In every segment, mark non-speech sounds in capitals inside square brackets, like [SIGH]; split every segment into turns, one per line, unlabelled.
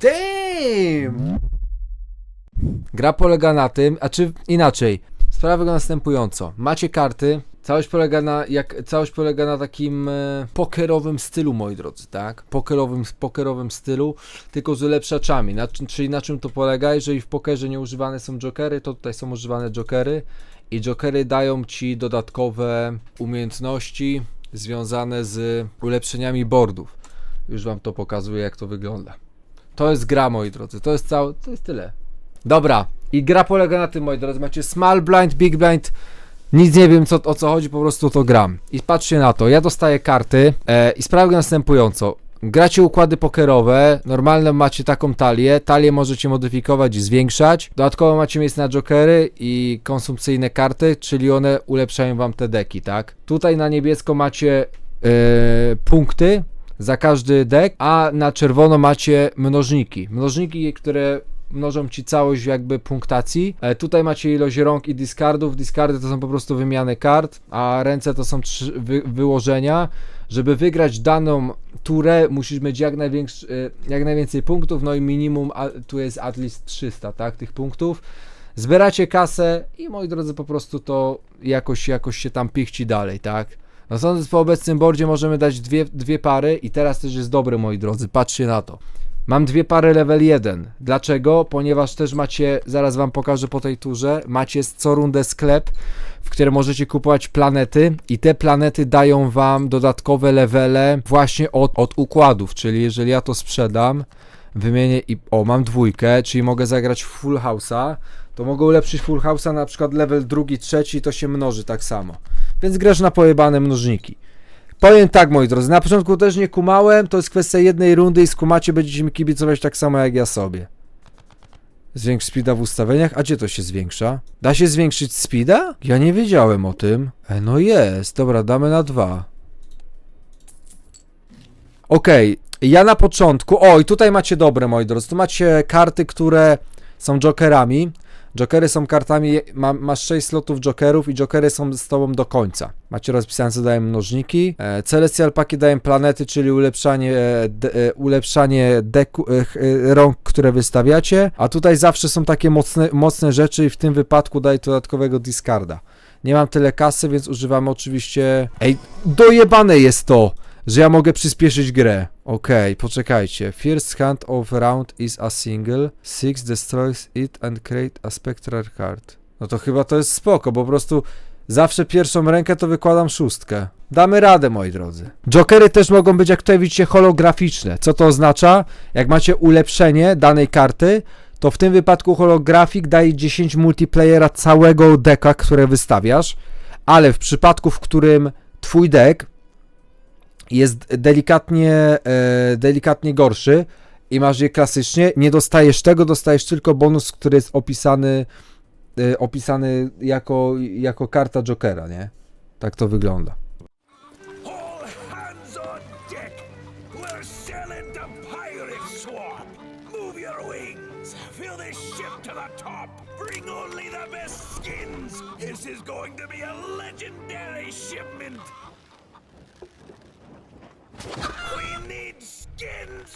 Damn! Gra polega na tym, a czy inaczej. Sprawa wygląda następująco. Macie karty. Całość polega na, jak, całość polega na takim e, pokerowym stylu, moi drodzy, tak? Pokerowym, pokerowym stylu, tylko z ulepszaczami. Na, czyli na czym to polega? Jeżeli w pokerze nie używane są jokery, to tutaj są używane jokery i jokery dają ci dodatkowe umiejętności związane z ulepszeniami boardów. Już wam to pokazuję, jak to wygląda. To jest gra, moi drodzy. To jest całe, to jest tyle. Dobra. I gra polega na tym, moi drodzy. Macie small blind, big blind. Nic nie wiem co, o co chodzi, po prostu to gram. I patrzcie na to. Ja dostaję karty e, i wygląda następująco. Gracie układy pokerowe, normalne macie taką talię, talię możecie modyfikować i zwiększać. Dodatkowo macie miejsce na jokery i konsumpcyjne karty, czyli one ulepszają wam te deki, tak? Tutaj na niebiesko macie e, punkty za każdy dek, a na czerwono macie mnożniki. Mnożniki, które mnożą ci całość jakby punktacji. E, tutaj macie ilość rąk i discardów. Discardy to są po prostu wymiany kart, a ręce to są trzy wy, wyłożenia. Żeby wygrać daną turę, musisz mieć jak, e, jak najwięcej punktów, no i minimum a, tu jest at least 300, tak, tych punktów. Zbieracie kasę i moi drodzy, po prostu to jakoś, jakoś się tam pichci dalej, tak? No sądząc po obecnym boardzie możemy dać dwie, dwie pary i teraz też jest dobry, moi drodzy, patrzcie na to. Mam dwie pary level 1. Dlaczego? Ponieważ też macie, zaraz wam pokażę po tej turze, macie co rundę sklep, w którym możecie kupować planety i te planety dają wam dodatkowe levele właśnie od, od układów, czyli jeżeli ja to sprzedam, wymienię i o, mam dwójkę, czyli mogę zagrać full house'a, to mogę ulepszyć full house'a na przykład level drugi, trzeci, to się mnoży tak samo. Więc grasz na pojebane mnożniki. Powiem tak, moi drodzy, na początku też nie kumałem, to jest kwestia jednej rundy i skumacie, będziecie mi kibicować tak samo jak ja sobie. Zwiększ speeda w ustawieniach? A gdzie to się zwiększa? Da się zwiększyć speeda? Ja nie wiedziałem o tym. E, no jest, dobra, damy na dwa. Okej, ja na początku, o i tutaj macie dobre, moi drodzy, tu macie karty, które są jokerami. Jokery są kartami, ma, masz 6 slotów jokerów i jokery są z tobą do końca. Macie rozpisane, co mnożniki. E, Celestial Paki dają planety, czyli ulepszanie, e, de, e, ulepszanie deku, e, e, rąk, które wystawiacie. A tutaj zawsze są takie mocne, mocne rzeczy i w tym wypadku daje dodatkowego discarda. Nie mam tyle kasy, więc używamy oczywiście... Ej, dojebane jest to! Że ja mogę przyspieszyć grę. Okej, poczekajcie. First hand of round is a single. Six destroys it and create a spectral card. No to chyba to jest spoko, bo po prostu zawsze pierwszą rękę to wykładam szóstkę. Damy radę, moi drodzy. Jokery też mogą być, jak tutaj widzicie, holograficzne. Co to oznacza? Jak macie ulepszenie danej karty, to w tym wypadku holografik daje 10 multiplayera całego deka, które wystawiasz, ale w przypadku, w którym twój deck jest delikatnie, e, delikatnie gorszy i masz je klasycznie, nie dostajesz tego, dostajesz tylko bonus, który jest opisany, e, opisany jako, jako karta Jokera, nie? Tak to wygląda.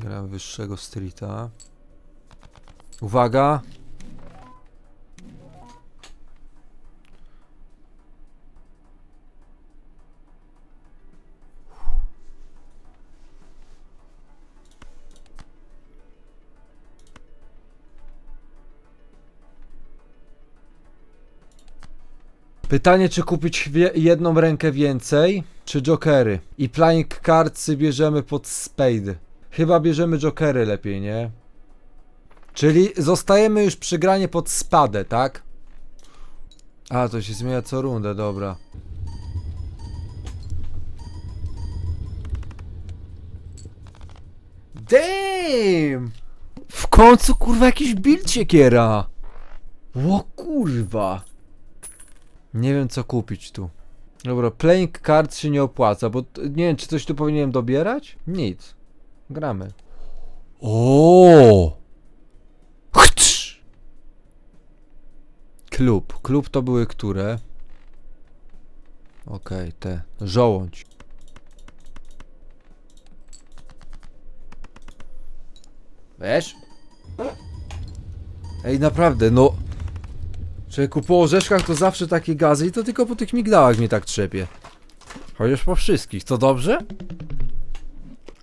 Gram wyższego streeta. Uwaga! Pytanie, czy kupić jedną rękę więcej, czy jokery? I playing cardsy bierzemy pod spade. Chyba bierzemy jokery lepiej, nie? Czyli zostajemy już przy granie pod spadę, tak? A, to się zmienia co rundę, dobra. Damn! W końcu kurwa jakiś build siekiera. Ło kurwa. Nie wiem co kupić tu. Dobra, playing card się nie opłaca, bo nie wiem czy coś tu powinienem dobierać? Nic. Gramy. O! Klub. Klub to były które? Okej, te. Żołądź. Wiesz? Ej, naprawdę, no. Człowieku, po orzeszkach to zawsze takie gazy i to tylko po tych migdałach mnie tak trzepie. Chociaż po wszystkich, to dobrze?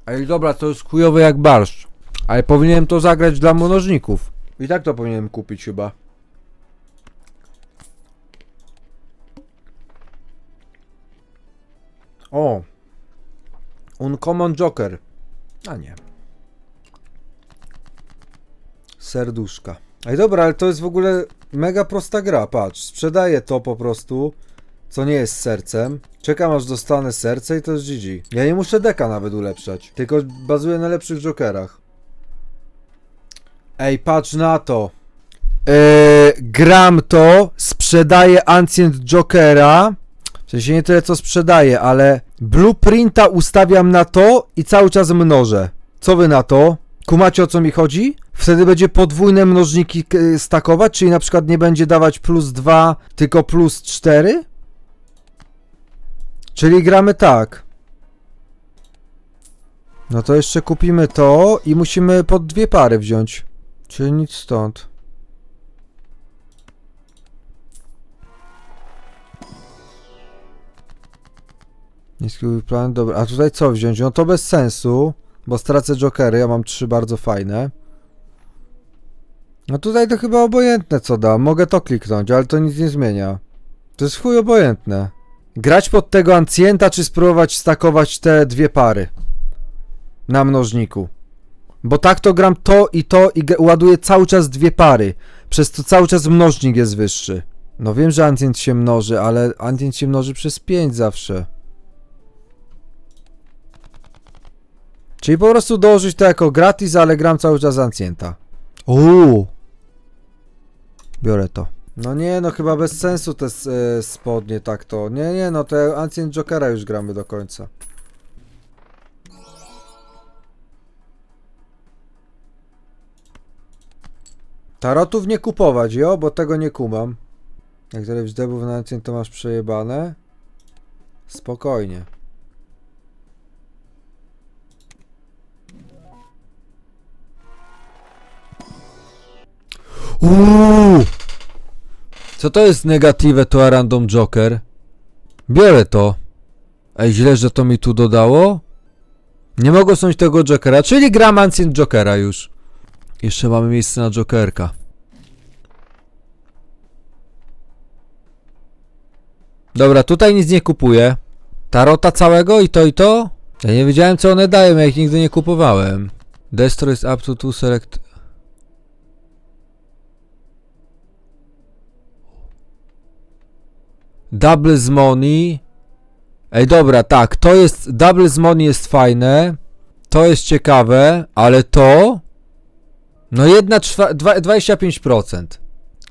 Ej, dobra, to jest chujowe jak barszcz. Ale powinienem to zagrać dla mnożników. I tak to powinienem kupić chyba. O! Uncommon Joker. A nie. Serduszka. Ej, dobra, ale to jest w ogóle mega prosta gra, patrz. Sprzedaję to po prostu, co nie jest sercem. Czekam aż dostanę serce i to jest GG. Ja nie muszę deka nawet ulepszać, tylko bazuję na lepszych jokerach. Ej, patrz na to. Eee, gram to, sprzedaję Ancient Jokera. W sensie nie tyle co sprzedaję, ale blueprinta ustawiam na to i cały czas mnożę. Co wy na to? Kumacie o co mi chodzi? Wtedy będzie podwójne mnożniki k- stakować, czyli na przykład nie będzie dawać plus 2, tylko plus 4? Czyli gramy tak. No to jeszcze kupimy to i musimy pod dwie pary wziąć. Czyli nic stąd. Niski plan, dobra. A tutaj co wziąć? No to bez sensu, bo stracę jokery, ja mam trzy bardzo fajne. No tutaj to chyba obojętne co da. Mogę to kliknąć, ale to nic nie zmienia. To jest chuj obojętne. Grać pod tego ancjenta, czy spróbować stakować te dwie pary na mnożniku. Bo tak to gram to i to i ładuję cały czas dwie pary. Przez to cały czas mnożnik jest wyższy. No wiem, że ancjent się mnoży, ale ancjent się mnoży przez 5 zawsze. Czyli po prostu dołożyć to jako gratis, ale gram cały czas ancjenta. Uuu. Biorę to. No nie, no chyba bez sensu te e, spodnie tak to. Nie, nie, no te Ancient Jokera już gramy do końca. Tarotów nie kupować, jo, bo tego nie kumam. Jak tyle debów na Ancient to masz przejebane. Spokojnie. Uuu! Co to jest negatywe to a random joker? Biorę to. Ej, źle, że to mi tu dodało? Nie mogę usunąć tego jokera, czyli gram ancient jokera już. Jeszcze mamy miejsce na jokerka. Dobra, tutaj nic nie kupuję. Tarota całego i to i to? Ja nie wiedziałem co one dają, ja ich nigdy nie kupowałem. Destroy is up to two select... Double z money. Ej, dobra, tak, to jest. Double z money jest fajne. To jest ciekawe, ale to. No, jedna czwa, dwa, 25%.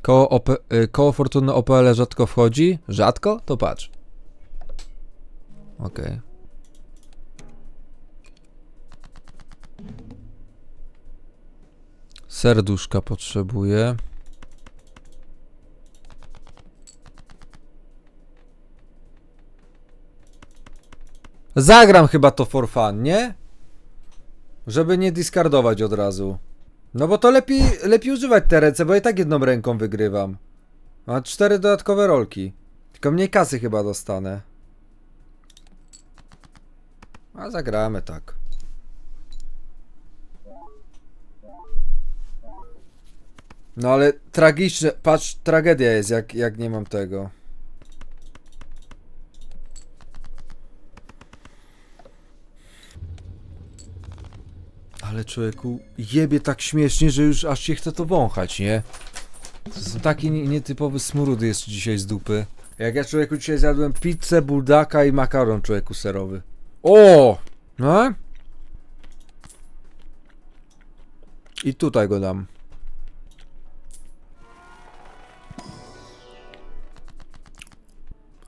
Koło, OP, y, koło fortuny OPL rzadko wchodzi. Rzadko? To patrz. Okej. Serduszka potrzebuję. Zagram chyba to for fun, nie? Żeby nie discardować od razu. No bo to lepiej, lepiej używać te ręce, bo i tak jedną ręką wygrywam. Mam cztery dodatkowe rolki. Tylko mniej kasy chyba dostanę. A zagramy tak. No ale tragiczne, patrz, tragedia jest jak, jak nie mam tego. Ale człowieku, jebie tak śmiesznie, że już aż się chce to wąchać, nie? To są taki nie- nietypowy smród jest dzisiaj z dupy. Jak ja człowieku dzisiaj zjadłem pizzę, buldaka i makaron człowieku serowy. O! No? I tutaj go dam.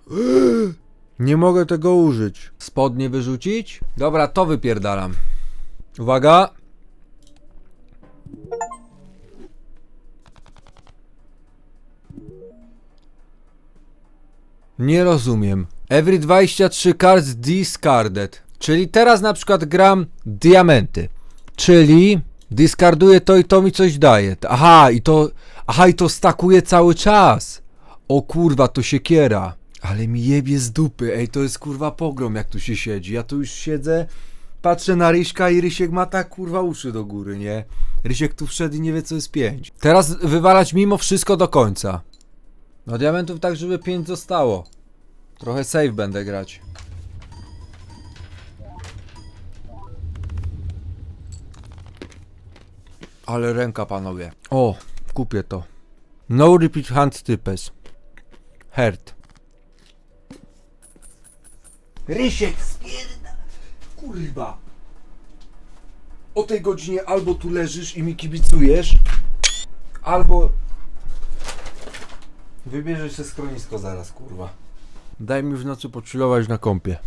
[GASPS] Nie mogę tego użyć. Spodnie wyrzucić? Dobra, to wypierdalam. Uwaga. Nie rozumiem. Every 23 cards discarded. Czyli teraz na przykład gram diamenty. Czyli diskarduję to i to mi coś daje. Aha, i to. Aha, i to stakuje cały czas. O kurwa, to siekiera. Ale mi jebie z dupy. Ej, to jest kurwa pogrom, jak tu się siedzi. Ja tu już siedzę, patrzę na Ryśka i Rysiek ma tak kurwa uszy do góry, nie? Rysiek tu wszedł i nie wie, co jest pięć. Teraz wywalać mimo wszystko do końca. No diamentów tak, żeby pięć zostało. Trochę save będę grać. Ale ręka, panowie. O, kupię to. No repeat hand types. Herd. Rysiek, spierda... Kurwa. O tej godzinie albo tu leżysz i mi kibicujesz, albo... Wybierzesz się schronisko zaraz, kurwa. Daj mi w nocy pochillować na kąpie.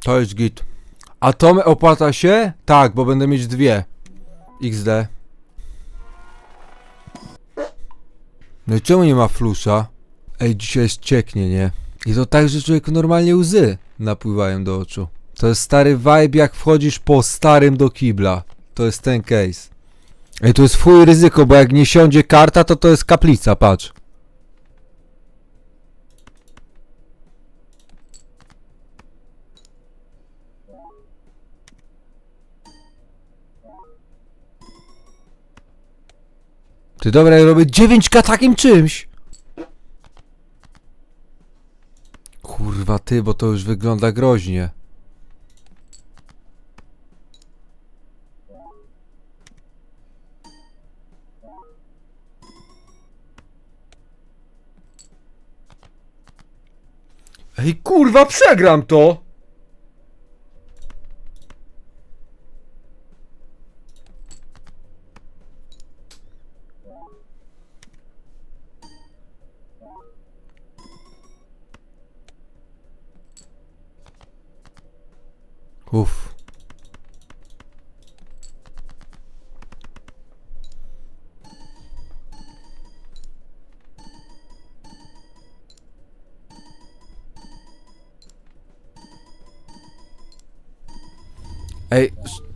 To jest git. Atomy opłaca się? Tak, bo będę mieć dwie. XD. No i czemu nie ma flusza? Ej, dzisiaj jest cieknie, nie? I to tak, że człowieku normalnie łzy napływają do oczu. To jest stary vibe, jak wchodzisz po starym do kibla. To jest ten case. Ej, to jest fuj ryzyko, bo jak nie siądzie karta, to to jest kaplica, patrz. Ty dobra, ja robię 9k takim czymś. Kurwa ty, bo to już wygląda groźnie. Ej kurwa, przegram to!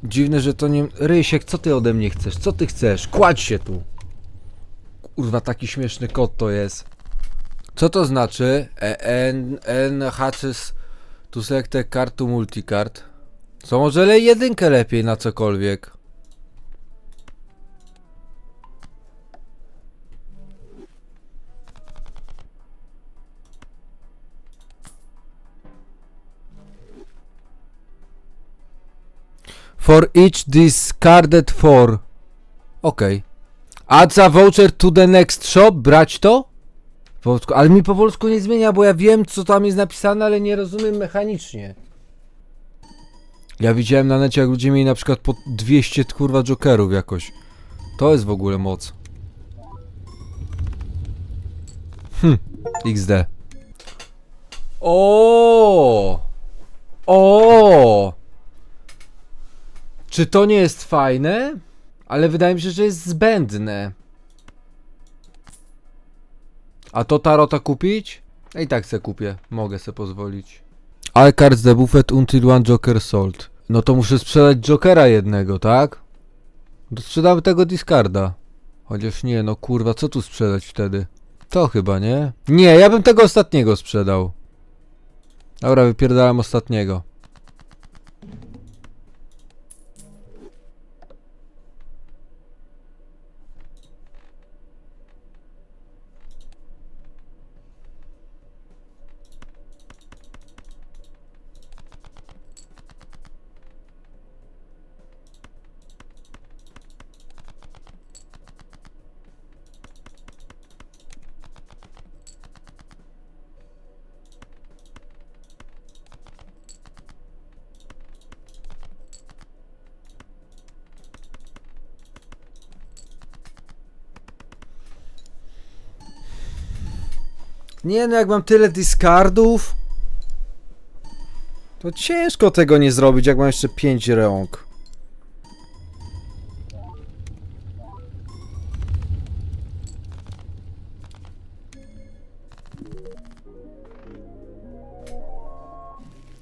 Dziwne, że to nie... Rysiek, co ty ode mnie chcesz? Co ty chcesz? Kładź się tu! Kurwa, taki śmieszny kot to jest. Co to znaczy? E, N, N hatches to select card to. Co może lej jedynkę lepiej na cokolwiek? For each discarded for. Okej. Add a voucher to the next shop. Brać to? Po polsku. Ale mi po polsku nie zmienia, bo ja wiem co tam jest napisane, ale nie rozumiem mechanicznie. Ja widziałem na necie, jak ludzie mieli na przykład po 200 kurwa jokerów jakoś. To jest w ogóle moc. Hm, XD. O! O! Czy to nie jest fajne? Ale wydaje mi się, że jest zbędne. A to tarota kupić? I tak se kupię. Mogę se pozwolić. All cards the buffet until one joker sold. No to muszę sprzedać jokera jednego, tak? Sprzedamy tego discarda. Chociaż nie, no kurwa, co tu sprzedać wtedy? To chyba, nie? Nie, ja bym tego ostatniego sprzedał. Dobra, wypierdałem ostatniego. Nie no, jak mam tyle discardów, to ciężko tego nie zrobić, jak mam jeszcze 5 rąk.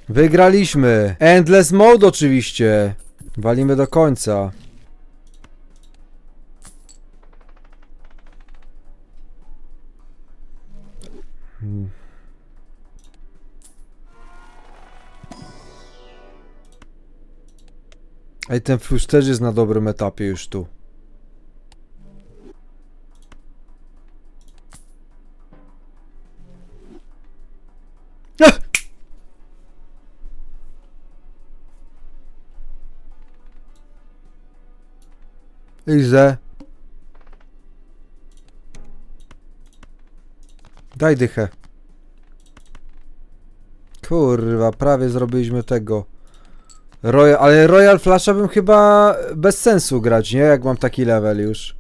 Wygraliśmy! Endless mode oczywiście! Walimy do końca. Ej, ten flusz też jest na dobrym etapie już tu. Ach! Iże. Daj dychę. Kurwa, prawie zrobiliśmy tego. Royal, ale Royal Flasha bym chyba bez sensu grać, nie? Jak mam taki level już.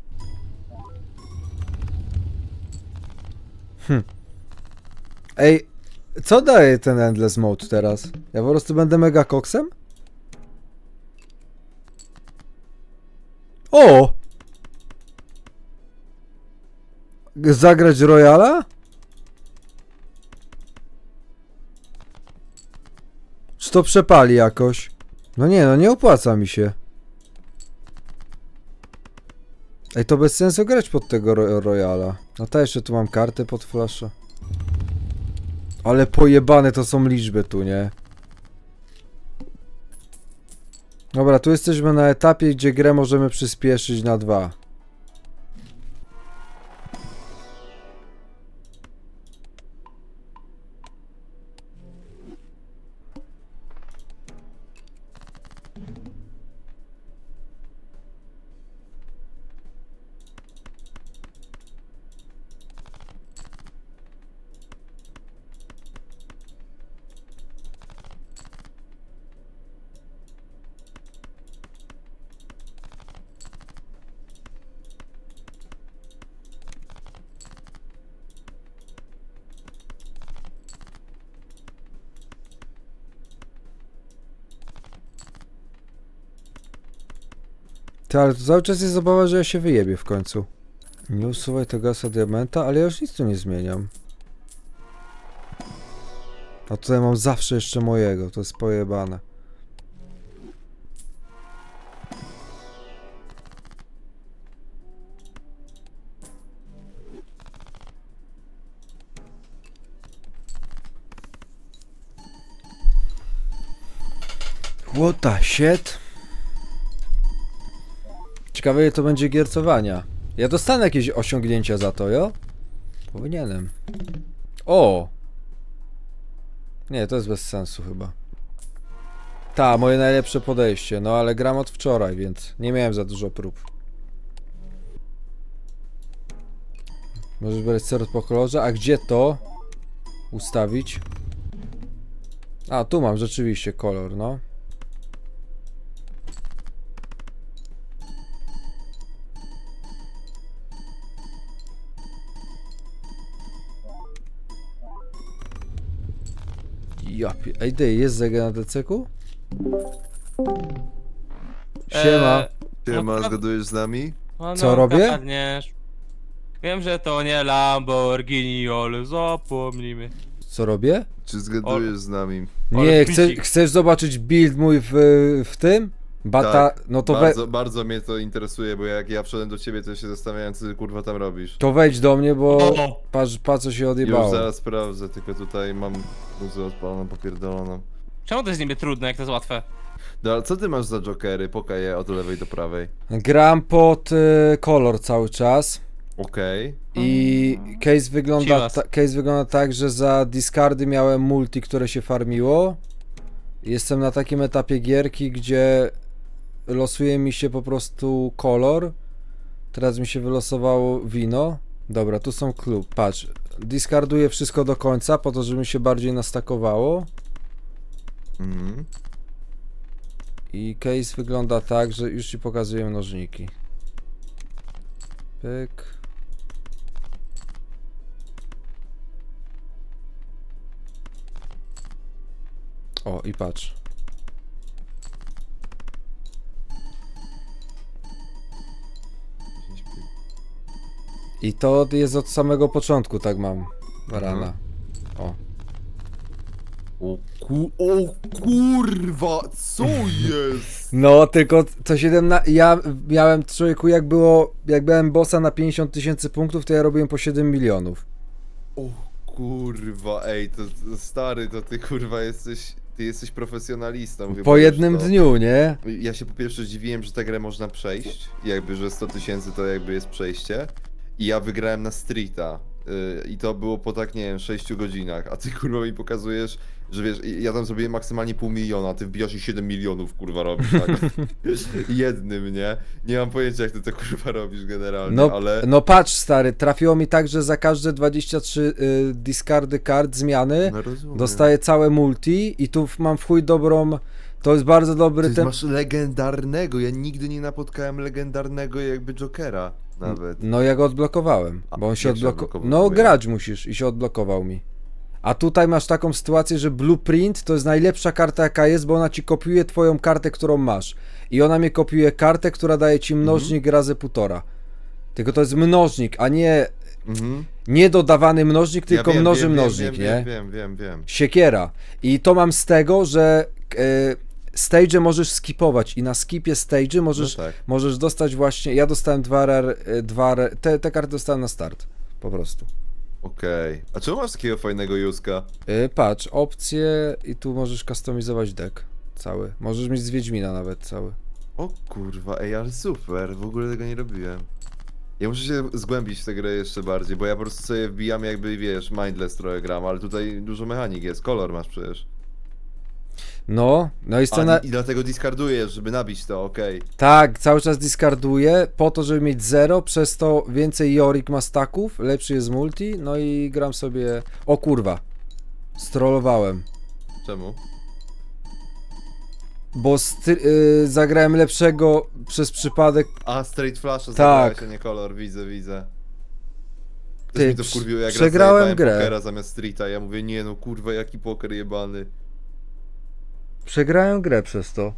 Hm. Ej, co daje ten Endless Mode teraz? Ja po prostu będę mega koksem? O! Zagrać Royala? Czy to przepali jakoś? No nie, no nie opłaca mi się. Ej, to bez sensu grać pod tego ro Royala. No to jeszcze tu mam kartę pod flasza. Ale pojebane to są liczby tu, nie? Dobra, tu jesteśmy na etapie, gdzie grę możemy przyspieszyć na dwa. Ty, ale to cały czas jest zabawa, że ja się wyjebię w końcu. Nie usuwaj tego gasa diamenta, ale ja już nic tu nie zmieniam. A tutaj mam zawsze jeszcze mojego, to jest pojebane. What the shit? Ciekawe, to będzie giercowania. Ja dostanę jakieś osiągnięcia za to, jo? Powinienem. O! Nie, to jest bez sensu chyba. Ta, moje najlepsze podejście. No ale gram od wczoraj, więc nie miałem za dużo prób. Możesz brać serot po kolorze. A gdzie to ustawić? A, tu mam rzeczywiście kolor, no. Ja pie... Ej, ty, jest zega na DCK-u? Siema.
Eee,
Siema,
No,
zgadujesz z nami?
no,
Co robię?
Gadniesz. Wiem, że to nie Lamborghini, ale zapomnijmy.
Co robię?
Czy zgadujesz z nami?
Nie, chcesz, chcesz zobaczyć build mój w, w tym? Bata,
Tak,
no to, we,
bardzo, bardzo mnie to interesuje, bo jak ja wszedłem do ciebie, to się zastanawiałem, co ty kurwa tam robisz.
to wejdź do mnie, bo patrz, patrz co się
Już
odjebało.
zaraz sprawdzę, tylko tutaj mam muzę odpaloną, popierdoloną.
Czemu to jest niby trudne, jak to jest łatwe?
No ale co ty masz za jokery? Pokaj je od lewej do prawej.
Gram pod y, kolor cały czas
Okej.
i case wygląda, ta, case wygląda tak, że za discardy miałem multi, które się farmiło. Jestem na takim etapie gierki, gdzie losuje mi się po prostu kolor. Teraz mi się wylosowało wino. Dobra, tu są klub. Patrz, discarduję wszystko do końca, po to, żeby mi się bardziej nastakowało.
Mhm.
I case wygląda tak, że już ci pokazuję mnożniki. Pyk. O, i patrz. I to jest od samego początku, tak mam. Rana. O.
O, ku... o kurwa, co jest? [LAUGHS]
No, tylko to 17. Ja miałem człowieku, jak było. Jak miałem bossa na 50 tysięcy punktów, to ja robiłem po 7 milionów.
O kurwa, ej, to, to stary, to ty kurwa jesteś, ty jesteś profesjonalistą. chyba
Po jednym
to.
dniu, nie?
Ja się po pierwsze zdziwiłem, że tę grę można przejść, jakby, że 100 tysięcy to jakby jest przejście. I ja wygrałem na streeta. Yy, I to było po tak, nie wiem, 6 godzinach, a ty kurwa mi pokazujesz, że wiesz, ja tam zrobiłem maksymalnie pół miliona, a ty wbijasz i 7 milionów kurwa robisz, tak? [LAUGHS] Jednym, nie? Nie mam pojęcia jak ty to kurwa robisz generalnie,
No,
ale...
no patrz, stary, trafiło mi tak, że za każde 23 y, discardy kart zmiany
No rozumiem.
dostaję całe multi i tu w- mam w chuj dobrą. To jest bardzo dobry
Ty
ten.
masz legendarnego, ja nigdy nie napotkałem legendarnego jakby Jokera nawet.
No ja go odblokowałem,
A,
bo on się
jak się
odblokował.
odblokowuje?
No grać musisz i się odblokował mi. A tutaj masz taką sytuację, że Blueprint to jest najlepsza karta jaka jest, bo ona ci kopiuje twoją kartę, którą masz. I ona mi kopiuje kartę, która daje ci mnożnik razy półtora. Tylko to jest mnożnik, a nie,
Mhm.
nie dodawany mnożnik, tylko
ja wiem,
mnoży
wiem,
mnożnik,
wiem,
nie?
Wiem, wiem, wiem, wiem.
Siekiera. I to mam z tego, że e, stage możesz skipować i na skipie stage możesz,
No tak.
możesz dostać właśnie, ja dostałem dwa, rar, e, dwa rar, te, te karty dostałem na start, po prostu.
Okej. A czemu masz takiego fajnego Juska?
E, patrz, opcje i tu możesz customizować deck cały. Możesz mieć z Wiedźmina nawet cały.
O kurwa, ej, ale super, w ogóle tego nie robiłem. Ja muszę się zgłębić w tę grę jeszcze bardziej, bo ja po prostu sobie wbijam jakby, wiesz, mindless trochę gram, ale tutaj dużo mechanik jest, kolor masz przecież.
No, no i
A,
scena...
i, I dlatego discardujesz, żeby nabić to, okej.
Tak, cały czas discarduję po to, żeby mieć zero, przez to więcej Jorik ma staków, lepszy jest multi, no i gram sobie... O kurwa, strollowałem.
Czemu?
Bo sty- y, zagrałem lepszego przez przypadek.
A, straight flasha
Tak.
zagrałeś, a nie kolor, widzę, widzę.
Ty,
mi to wkurwiło, jak
przegrałem grę.
pokera zamiast streeta, ja mówię, nie no, kurwa, jaki poker jebany.
Przegrałem grę przez to.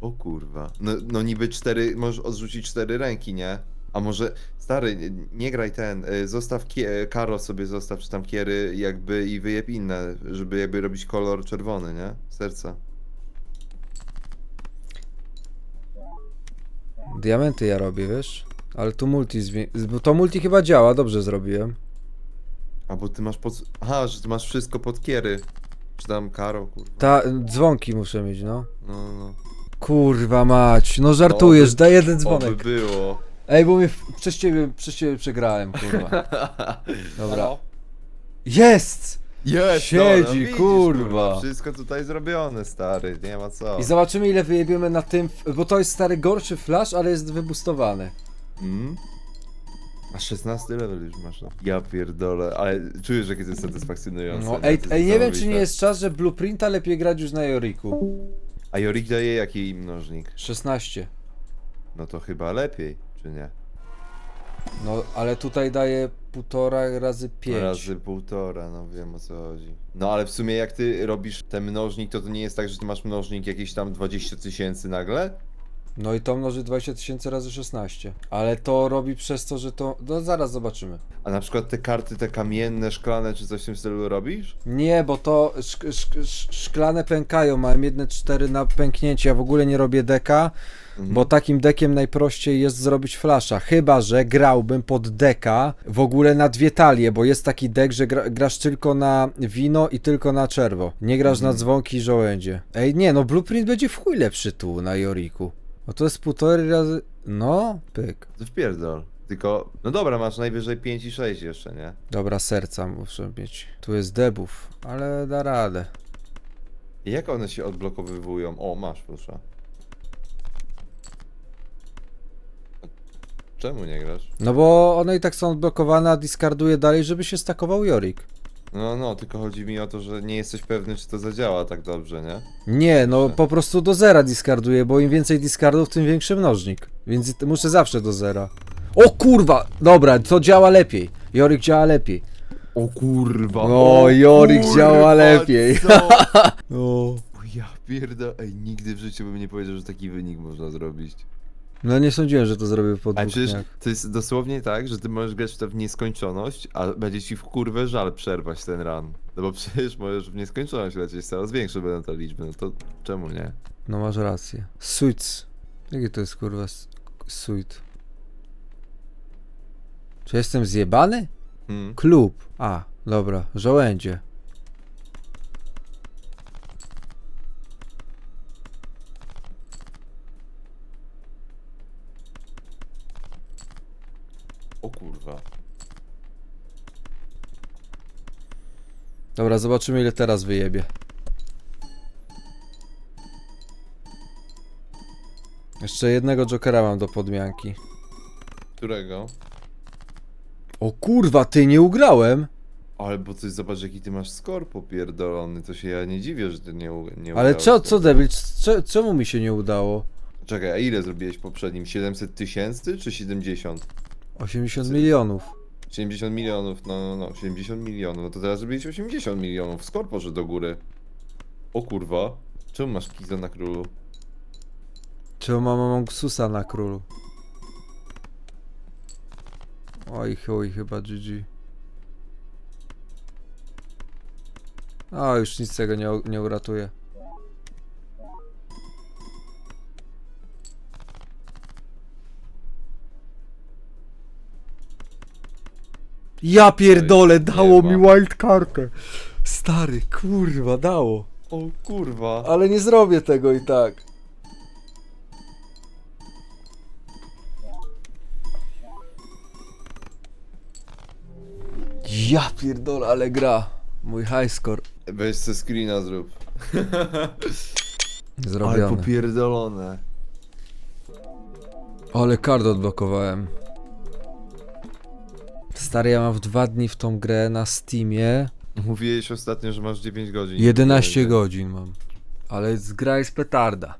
O kurwa. No, no niby cztery, możesz odrzucić cztery ręki, nie? A może, stary, nie, nie graj ten, y, zostaw kie, karo sobie zostaw, czy tam kiery jakby i wyjeb inne, żeby jakby robić kolor czerwony, nie? Serca.
Diamenty ja robię, wiesz? Ale tu multi. Zwi- to multi chyba działa, dobrze zrobiłem.
A bo ty masz pod... Aha, że ty masz wszystko pod kiery. Czy tam karo, kurwa.
Ta dzwonki muszę mieć, no.
No, no.
Kurwa mać, no żartujesz, daj jeden
Oby
dzwonek.
było.
Ej, bo mnie w- przez ciebie, przez ciebie przegrałem, kurwa. [LAUGHS] Dobra. Jest!
Jest!
Siedzi,
no, no, widzisz,
kurwa.
Wszystko tutaj zrobione, stary, nie ma co.
I zobaczymy ile wyjebiemy na tym, bo to jest stary gorszy flash, ale jest wybustowany.
Mm? A 16 level już masz, no. Ja pierdolę, ale czujesz, jakie to jest satysfakcjonujące.
No,
nie?
ej,
To jest
ej, nie wiem czy nie
niesamowite.
jest czas, że Blueprinta lepiej grać już na Joriku.
A Jorik daje jaki mnożnik?
16.
No to chyba lepiej, czy nie?
No, ale tutaj daje półtora razy 5.
Razy półtora, no wiem o co chodzi. No ale w sumie jak ty robisz ten mnożnik, to to nie jest tak, że ty masz mnożnik jakieś tam 20 tysięcy nagle?
No i to mnoży 20 tysięcy razy 16. Ale to robi przez to, że to. No zaraz zobaczymy.
A na przykład te karty, te kamienne, szklane, czy coś w tym stylu robisz?
Nie, bo to szk szk sz- szklane pękają. Mam jedne cztery na pęknięcie. Ja w ogóle nie robię deka,
Mhm.
bo takim dekiem najprościej jest zrobić flasza. Chyba, że grałbym pod deka w ogóle na dwie talie, bo jest taki dek, że gra grasz tylko na wino i tylko na czerwo. Nie grasz
Mhm.
na dzwonki i żołędzie. Ej, nie, no Blueprint będzie w chuj lepszy tu na Joriku. No to jest półtorej razy. No, pyk.
To wpierdol. Tylko, no dobra, masz najwyżej 5 i 6 jeszcze, nie?
Dobra, serca muszę mieć. Tu jest debuff, ale da radę.
I jak one się odblokowywują? O, masz, proszę. Czemu nie grasz?
No bo one i tak są odblokowane, a discarduje dalej, żeby się stakował Jorik.
No, no, tylko chodzi mi o to, że nie jesteś pewny, czy to zadziała tak dobrze, nie?
Nie, no po prostu do zera discarduje, bo im więcej discardów, tym większy mnożnik. Więc t- muszę zawsze do zera. O kurwa! Dobra, to działa lepiej. Jorik działa lepiej.
O kurwa!
O, Jorik działa lepiej. [LAUGHS] [LAUGHS]
Co?
O.
Ja pierda... Ej, nigdy w życiu bym nie powiedział, że taki wynik można zrobić.
No nie sądziłem, że to zrobię po
A
dwóch
przecież
dniach.
to jest dosłownie tak, że ty możesz grać w to w nieskończoność, a będzie ci w kurwę żal przerwać ten run. No bo przecież możesz w nieskończoność lecieć, coraz większe będą te liczby, no to czemu nie?
No masz rację. Suits. Jaki to jest kurwa s- suit? Czy jestem zjebany?
Hmm.
Klub. A, dobra. Żołędzie.
O kurwa.
Dobra, zobaczymy ile teraz wyjebie. Jeszcze jednego Jokera mam do podmianki.
Którego?
O kurwa, ty nie ugrałem!
Ale bo ty zobacz jaki ty masz skor popierdolony, to się ja nie dziwię, że ty nie, u- nie
Ale
ugrałeś
co,
tego.
co debil, c- czemu mi się nie udało?
Czekaj, a ile zrobiłeś poprzednim? 700 tysięcy czy 70?
80 milionów.
70 milionów, no, no, no, 70 milionów, no to teraz zrobiłeś 80 milionów, skor poszedł do góry. O kurwa, czemu masz Kizo na królu?
Czemu mam Amongsusa na królu? Oj chuj, chyba GG. O, już nic z tego nie, nie uratuje. Ja pierdolę, dało mi
ma.
wildcardkę. Stary, kurwa, dało.
O kurwa.
Ale nie zrobię tego i tak. Ja pierdolę, ale gra. Mój high score.
Weź se screena zrób. [LAUGHS] Ale
Zrobione.
popierdolone.
Ale kart odblokowałem. Stary, ja mam w dwa dni w tą grę na Steamie.
Mówiłeś ostatnio, że masz 9 godzin.
11 godzin mam. Ale z- gra jest petarda.